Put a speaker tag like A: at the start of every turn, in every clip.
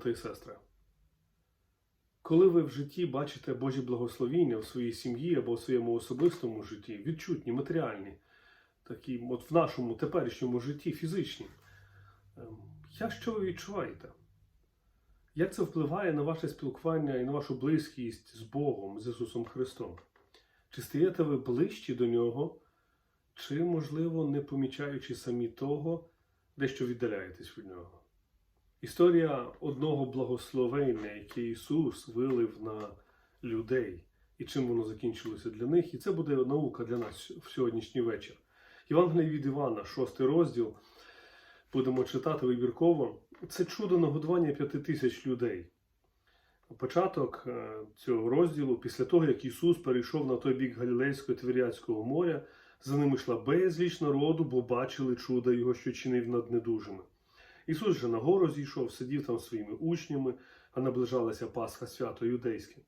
A: Брати і сестри. Коли ви в житті бачите Божі благословіння в своїй сім'ї або в своєму особистому житті, відчутні, матеріальні, такі от в нашому теперішньому житті, фізичні, ем, як що ви відчуваєте? Як це впливає на ваше спілкування і на вашу близькість з Богом, з Ісусом Христом? Чи стаєте ви ближчі до Нього, чи, можливо, не помічаючи самі того, дещо віддаляєтесь від Нього? Історія одного благословення, яке Ісус вилив на людей, і чим воно закінчилося для них. І це буде наука для нас в сьогоднішній вечір. Євангелій від Івана, шостий розділ, будемо читати вибірково. Це чудо нагодування п'яти тисяч людей. Початок е, цього розділу, після того, як Ісус перейшов на той бік Галілейського Твіряцького моря, за ним йшла безліч народу, бо бачили чудо Його, що чинив над недужими. Ісус же на гору зійшов, сидів там своїми учнями, а наближалася Пасха свято юдейське.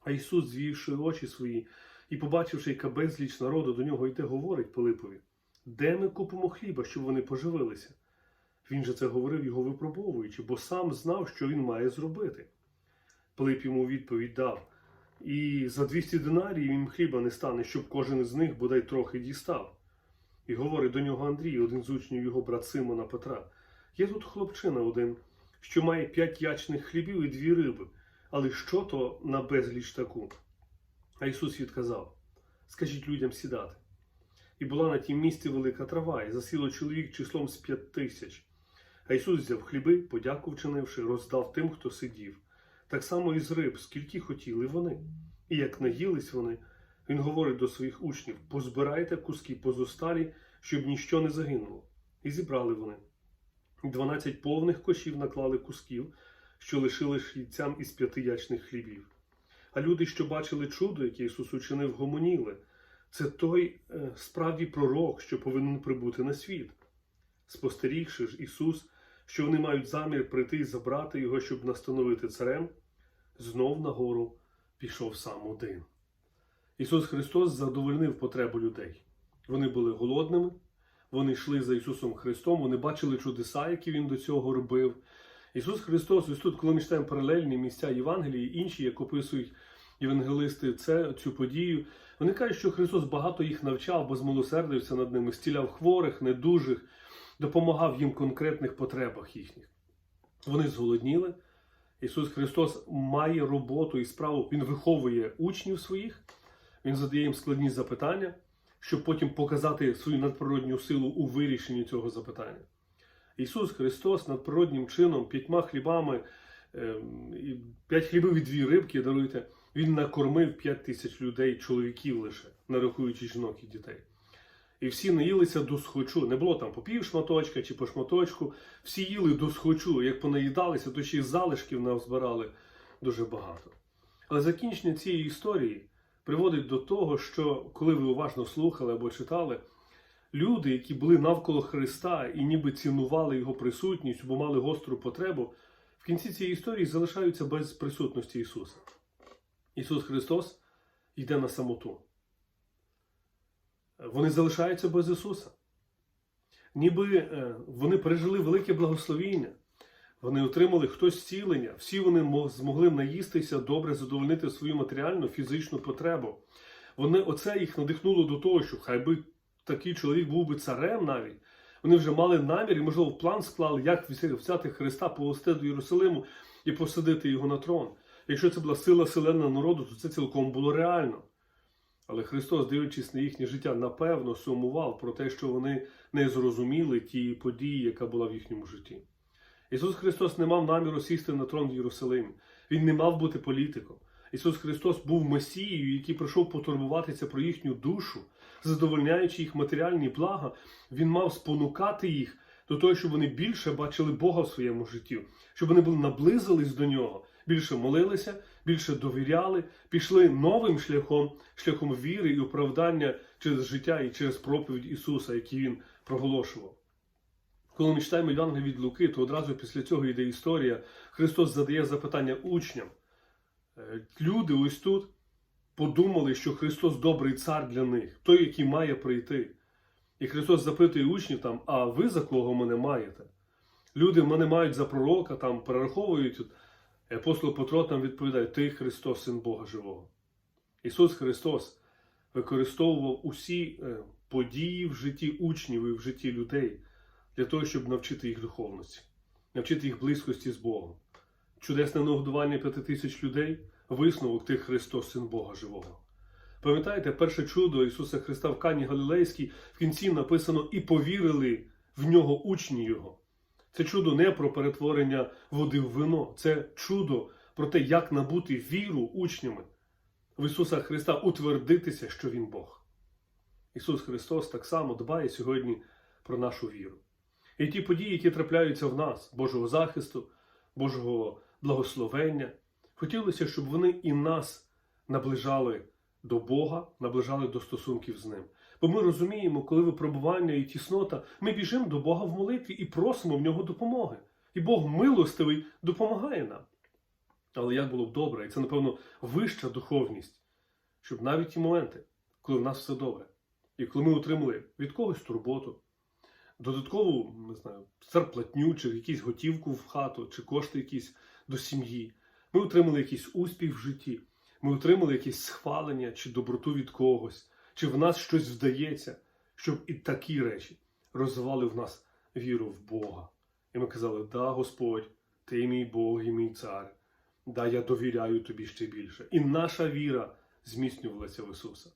A: А Ісус, звівши очі свої і побачивши, яка безліч народу до нього йде, говорить Пилипові: Де ми купимо хліба, щоб вони поживилися? Він же це говорив його випробовуючи, бо сам знав, що він має зробити. Пилип йому відповідь дав: І за 200 динаріїв їм хліба не стане, щоб кожен із них бодай трохи дістав. І говорить до нього Андрій, один з учнів його брат Симона Петра. Є тут хлопчина один, що має п'ять ячних хлібів і дві риби, але що то на безліч таку? А Ісус відказав: Скажіть людям сідати. І була на тім місці велика трава, і засіло чоловік числом з п'ять тисяч. А Ісус взяв хліби, подяку вчинивши, роздав тим, хто сидів. Так само і з риб, скільки хотіли вони. І як наїлись вони, він говорить до своїх учнів: позбирайте куски позосталі, щоб ніщо не загинуло. І зібрали вони. Дванадцять повних кошів наклали кусків, що лишили шійцям із п'яти ячних хлібів. А люди, що бачили чудо, яке Ісус учинив, гомоніли. Це той е, справді пророк, що повинен прибути на світ. Спостерігши ж Ісус, що вони мають замір прийти і забрати його, щоб настановити царем, знов на гору пішов сам один. Ісус Христос задовольнив потребу людей. Вони були голодними, вони йшли за Ісусом Христом, вони бачили чудеса, які Він до цього робив. Ісус Христос, ось тут, коли ми читаємо паралельні місця Євангелії, інші, як описують євангелисти це, цю подію, вони кажуть, що Христос багато їх навчав, бо змилосердився над ними, стіляв хворих, недужих, допомагав їм в конкретних потребах їхніх. Вони зголодніли. Ісус Христос має роботу і справу, Він виховує учнів своїх, Він задає їм складні запитання, щоб потім показати свою надприродню силу у вирішенні цього запитання. Ісус Христос надприроднім чином, п'ятьма хлібами, ем, п'ять хлібів і дві рибки, даруйте, Він накормив п'ять тисяч людей, чоловіків лише, не рахуючи жінок і дітей. І всі наїлися до схочу. Не було там по пів шматочка чи по шматочку. Всі їли до схочу. Як понаїдалися, то ще й залишків назбирали дуже багато. Але закінчення цієї історії приводить до того, що коли ви уважно слухали або читали, люди, які були навколо Христа і ніби цінували його присутність, бо мали гостру потребу, в кінці цієї історії залишаються без присутності Ісуса. Ісус Христос йде на самоту. Вони залишаються без Ісуса. Ніби е, вони пережили велике благословіння, вони отримали хтось зцілення, всі вони змогли наїстися, добре задовольнити свою матеріальну, фізичну потребу. Вони, Оце їх надихнуло до того, що хай би такий чоловік був би царем навіть. Вони вже мали намір і, можливо, план склали, як взяти Христа, повести до Єрусалиму і посадити його на трон. Якщо це була сила селена народу, то це цілком було реально. Але Христос, дивлячись на їхнє життя, напевно сумував про те, що вони не зрозуміли тієї події, яка була в їхньому житті. Ісус Христос не мав наміру сісти на трон в Єрусалимі. Він не мав бути політиком. Ісус Христос був Месією, який прийшов потурбуватися про їхню душу, задовольняючи їх матеріальні блага, Він мав спонукати їх до того, щоб вони більше бачили Бога в своєму житті, щоб вони були наблизились до нього, більше молилися, більше довіряли, пішли новим шляхом, шляхом віри і оправдання через життя і через проповідь Ісуса, який Він проголошував. Коли ми читаємо Євангелія від Луки, то одразу після цього йде історія. Христос задає запитання учням. Е, Люди ось тут подумали, що Христос добрий цар для них, той, який має прийти. І Христос запитує учнів там, а ви за кого мене маєте? Люди мене мають за пророка, там перераховують. Апостол Петро там відповідає: Ти Христос, Син Бога Живого. Ісус Христос використовував усі е, події в житті учнів і в житті людей для того, щоб навчити їх духовності, навчити їх близькості з Богом. Чудесне нагодування п'яти тисяч людей висновок ти Христос, Син Бога Живого. Пам'ятаєте, перше чудо Ісуса Христа в Кані Галілейській в кінці написано і повірили в нього учні Його. Це чудо не про перетворення води в вино, це чудо про те, як набути віру учнями в Ісуса Христа, утвердитися, що Він Бог. Ісус Христос так само дбає сьогодні про нашу віру. І ті події, які трапляються в нас, Божого захисту, Божого благословення, хотілося, щоб вони і нас наближали до Бога, наближали до стосунків з Ним. Бо ми розуміємо, коли випробування і тіснота, ми біжимо до Бога в молитві і просимо в нього допомоги. І Бог милостивий допомагає нам. Але як було б добре, і це, напевно, вища духовність, щоб навіть ті моменти, коли в нас все добре, і коли ми отримали від когось турботу, додаткову, не знаю, зарплатню, чи якусь готівку в хату, чи кошти якісь до сім'ї, ми отримали якийсь успіх в житті, ми отримали якесь схвалення чи доброту від когось, чи в нас щось вдається, щоб і такі речі розвивали в нас віру в Бога. І ми казали: Да, Господь, ти мій Бог і мій цар. Да, я довіряю тобі ще більше. І наша віра зміцнювалася в Ісуса.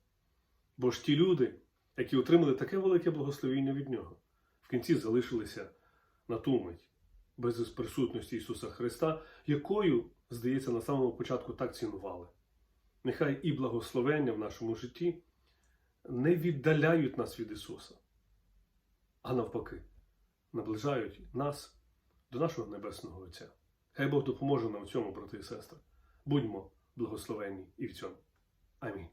A: Бо ж ті люди, які отримали таке велике благословіння від Нього, кінці залишилися на ту мить, без присутності Ісуса Христа, якою, здається, на самому початку так цінували. Нехай і благословення в нашому житті не віддаляють нас від Ісуса, а навпаки, наближають нас до нашого Небесного Отця. Хай Бог допоможе нам в цьому, брати і сестри. Будьмо благословенні і в цьому. Амінь.